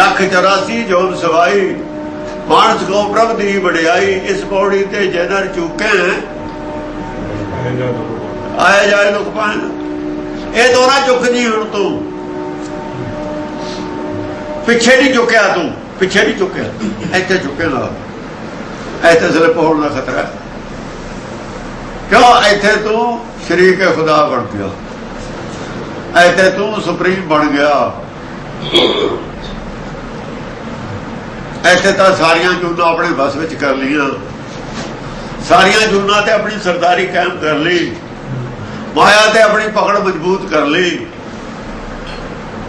Lakh 84 zone ਸਵਾਈ। ਮਾਨਸ ਕੋ ਪ੍ਰਭ ਦੀ ਵਡਿਆਈ, ਇਸ ਪੌੜੀ ਤੇ ਜਨਰ ਚੁੱਕੇ ਆਇਆ ਜਾਏ ਲੋਕ ਪਾਣ ਇਹ ਦੋਨਾਂ ਚੁੱਕ ਜੀ ਹੁਣ ਤੂੰ। ਪਿੱਛੇ ਨਹੀਂ ਝੁਕਿਆ ਤੂੰ। ਪਿੱਛੇ ਨਹੀਂ ਝੁਕਿਆ ਇੱਥੇ ਝੁਕੇ ਨਾ। ਇੱਥੇ ਸਲਿਪ ਹੋਣ ਦਾ ਖਤਰਾ ਕਿਉਂ? ਇੱਥੇ ਤੂੰ ਸ਼ਰੀਕ ਖੁਦਾ ਬਣ ਗਿਆ। ਇੱਥੇ ਤੂੰ ਸੁਪਰੀਮ ਬਣ ਗਿਆ। ਇੱਥੇ ਤਾਂ ਸਾਰੀਆਂ ਜੁਨਾਂ ਆਪਣੇ ਵਸ ਵਿੱਚ ਕਰ ਲਈਆਂ। ਸਾਰੀਆਂ ਜੁਨਾਂ ਤੇ ਆਪਣੀ ਸਰਦਾਰੀ ਕਾਇਮ ਕਰ ਲਈ। ਮਾਇਆ ਤੇ ਆਪਣੀ ਪਕੜ ਮਜ਼ਬੂਤ ਕਰ ਲਈ।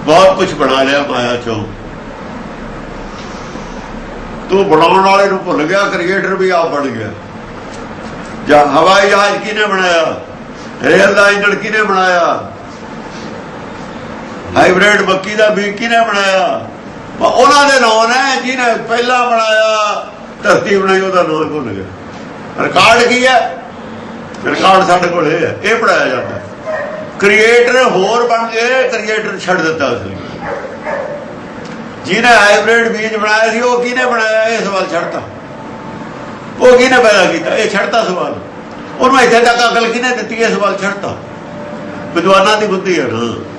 ਬਹੁਤ ਕੁਝ ਬਣਾ ਲਿਆ ਮਾਇਆ ਚੋਂ। ਤੂੰ ਬਣਾਉਣ ਵਾਲੇ ਨੂੰ ਭੁੱਲ ਗਿਆ, ਕ੍ਰੀਏਟਰ ਵੀ ਆਪ ਬਣ ਗਿਆ। ਜਾਂ ਹਵਾਈ ਜਹਾਜ਼ ਕਿਹਨੇ ਬਣਾਇਆ? ਰੇਲ ਦਾ ਇੰਜਣ ਕਿਹਨੇ ਬਣਾਇਆ? ਹਾਈਬ੍ਰਿਡ ਮੱਕੀ ਦਾ ਬੀਜ ਕਿਹਨੇ ਬਣਾਇਆ? ਉਹਨਾਂ ਦੇ ਨਾਂ ਨੇ, ਜਿਹਨੇ ਪਹਿਲਾਂ ਬਣਾਇਆ, ਧਰਤੀ ਬਣਾਈ, ਉਹਦਾ ਨਾਮ ਭੁੱਲ ਗਿਆ। ਰਿਕਾਰਡ ਕੀ ਹੈ? ਰਿਕਾਰਡ ਸਾਡੇ ਕੋਲ ਇਹ ਹੈ, ਇਹ ਪੜਾਇਆ ਜਾਂਦਾ ਕ੍ਰੀਏਟਰ ਹੋਰ ਬਣ ਗਏ ਕ੍ਰੀਏਟਰ ਛੱਡ ਦਿੱਤਾ ਸੀ ਜਿਹਨੇ ਹਾਈਬ੍ਰਿਡ ਬੀਜ ਬਣਾਇਆ ਸੀ, ਉਹ ਕਿਹਨੇ ਬਣਾਇਆ? ਇਹ ਸਵਾਲ ਛੱਡਤਾ। ਉਹ ਕਿਹਨੇ ਪੈਦਾ ਕੀਤਾ? ਇਹ ਛੱਡਤਾ ਸਵਾਲ। ਉਹਨੂੰ ਇੱਥੇ ਤੱਕ ਅਕਲ ਕਿਹਨੇ ਦਿੱਤੀ? ਇਹ ਸਵਾਲ ਛੱਡਤਾ। ਵਿਦਵਾਨਾਂ ਦੀ ਬੁੱਧੀ ਹੈ। ਨਾ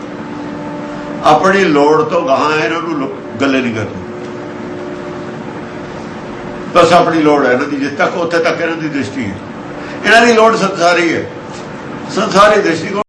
ਆਪਣੀ ਲੋੜ ਤੋਂ ਗਾਹਾਂ ਇਹਨਾਂ ਨੂੰ ਗੱਲੇ ਨਹੀਂ ਕਰਦੇ। ਬਸ ਆਪਣੀ ਲੋੜ ਹੈ ਇਹਨਾਂ ਦੀ ਜਿੱਥੇ ਤੱਕ ਉੱਥੇ ਤੱਕ ਇਹਨਾਂ ਦੀ ਦ੍ਰਿਸ਼ਟੀ ਹੈ। ਇਹਨਾਂ ਦੀ ਲੋੜ ਸੰਸਾਰੀ ਹੈ। ਸੰਸਾਰੀ ਦ੍ਰਿਸ਼ਟੀਕੋਣ